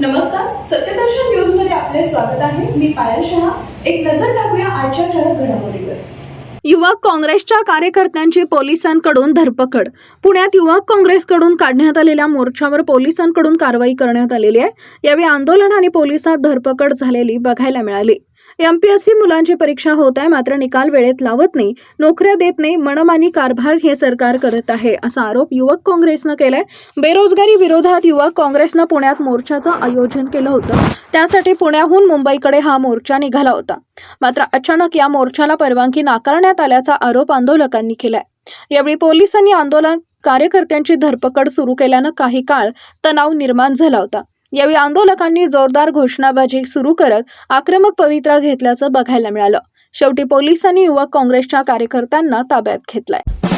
नमस्कार सत्यदर्शन न्यूजमध्ये आपले स्वागत आहे. मी पायल शहा. एक नजर टाकूया आजच्या ठळक घडामोडीवर. युवक काँग्रेसच्या कार्यकर्त्यांची पोलिसांकडून धरपकड. पुण्यात युवक काँग्रेसकडून काढण्यात आलेल्या मोर्चावर पोलिसांकडून कारवाई करण्यात आलेली आहे. यावेळी आंदोलन आणि पोलिसात धरपकड झालेली बघायला मिळाली. एमपीएससी मुलांची परीक्षा होत आहे मात्र निकाल वेळेत लावत नाही. नोकऱ्या देत नाही मनमानी कारभार हे सरकार करत आहे असा आरोप युवक काँग्रेसनं केलाय. बेरोजगारी विरोधात युवक काँग्रेसनं पुण्यात मोर्चाचं आयोजन केलं होतं. त्यासाठी पुण्याहून मुंबईकडे हा मोर्चा निघाला होता. मात्र अचानक या मोर्चाला परवानगी नाकारण्यात आल्याचा आरोप आंदोलकांनी केलाय. यावेळी पोलिसांनी आंदोलन कार्यकर्त्यांची धरपकड सुरू केल्यानं काही काळ तणाव निर्माण झाला होता. यावेळी आंदोलकांनी जोरदार घोषणाबाजी सुरू करत आक्रमक पवित्रा घेतल्याचं बघायला मिळालं. शेवटी पोलिसांनी युवक काँग्रेसच्या कार्यकर्त्यांना ताब्यात घेतलाय.